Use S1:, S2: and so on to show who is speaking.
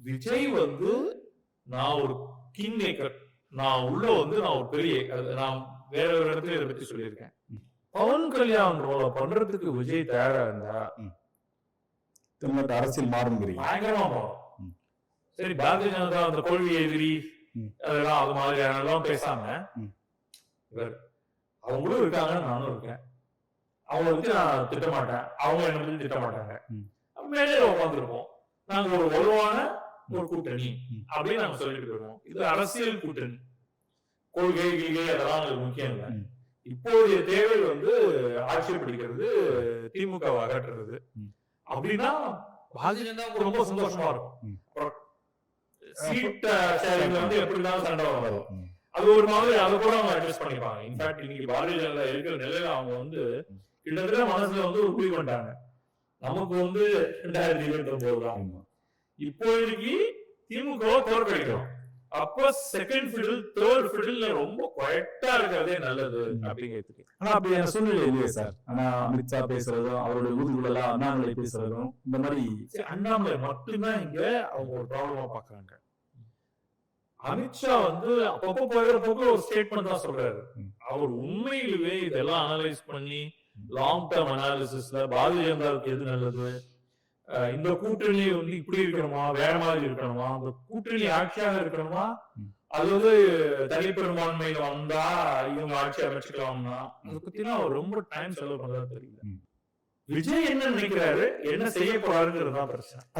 S1: விஜய் வந்து நான் ஒரு கிங் மேக்கர் நான் உள்ள வந்து நான் ஒரு பெரிய நான் வேற ஒரு இடத்துல இதை பத்தி சொல்லியிருக்கேன். பவன் கல்யாண் ரோல பண்றதுக்கு விஜய் தயாரா இருந்தா
S2: தமிழ்நாட்டு அரசியல் மாறுங்கிறீங்க
S1: பயங்கரமா போறோம்
S2: ம்.
S1: சரி பாரதிய ஜனதா அந்த கொள்கை எதிரி. அதெல்லாம் அது மாதிரியான எல்லாம் பேசாம. இவர் அவங்களும் இருக்காங்க நானும் இருக்கேன் அவங்கள பத்தி நான் திட்ட மாட்டேன் அவங்க என்ன பத்தி திட்ட மாட்டாங்க
S2: ம்.
S1: மேலே உட்காந்துருப்போம் நாங்க ஒரு வலுவான ஒரு கூட்டணி. அப்படின்னு நாங்க சொல்லிட்டு போயிருவோம் இது அரசியல் கூட்டணி. கொள்கை கிள்கை அதெல்லாம் முக்கியம் இல்லை. இப்போதைய தேவை வந்து ஆட்சி பிடிக்கிறது திமுக அகற்றுறது. அப்படின்னா பாரதிய ஜனதாவுக்கு ரொம்ப சந்தோஷமா இருக்கும். சீட் வந்து எப்படி சண்டை வரும். அது ஒரு மாதிரி அதை கூட அவங்க அட்ஜஸ்ட் பண்ணிப்பாங்க. இன்ஃபேக்ட் இன்னைக்கு பாரதிய ஜனதா இருக்கிற நிலையில அவங்க வந்து கிட்டத்தட்ட மனசுல வந்து ஒரு முடிவு பண்ணிட்டாங்க நமக்கு வந்து ரெண்டாயிரத்தி இருபத்தி ஒன்பது தான். இப்போதைக்கு திமுக தோற்கடிக்கணும் அப்ப செகண்ட் ஃபிடில் தேர்ட் ஃபிடில் ரொம்ப குவைட்டா இருக்கிறதே நல்லது அப்படிங்கிறதுக்கு
S2: ஆனா அப்படியான சூழ்நிலை இல்லையே சார். ஆனா அமித்ஷா பேசுறதும் அவருடைய ஊர்வலம் அண்ணாமலை பேசுறதும் இந்த மாதிரி
S1: அண்ணாமலை மட்டும்தான் இங்க அவங்க ஒரு ப்ராப்ளமா பாக்குறாங்க அமித்ஷா வந்து அப்பப்போ போகிற போக்குல ஒரு ஸ்டேட்மெண்ட் தான் சொல்றாரு. அவர் உண்மையிலேயே இதெல்லாம் அனலைஸ் பண்ணி லாங் டேர்ம் அனாலிசிஸ்ல பாரதிய ஜனதாவுக்கு எது நல்லது? இந்த கூட்டணி வந்து இப்படி இருக்கணுமா? வேற மாதிரி இருக்கணுமா? அந்த கூட்டணி ஆட்சியாக இருக்கணுமா. அது வந்து தனிப்பெரும்பான்மையில வந்தா இவங்க ஆட்சி அமைச்சுக்கலாம்னா? அதை பத்திலாம் அவர் ரொம்ப டைம் செலவு பண்றது தெரியல. விஜய் என்ன நினைக்கிறாரு? என்ன செய்ய போறாருங்கிறது தான் பிரச்சனை.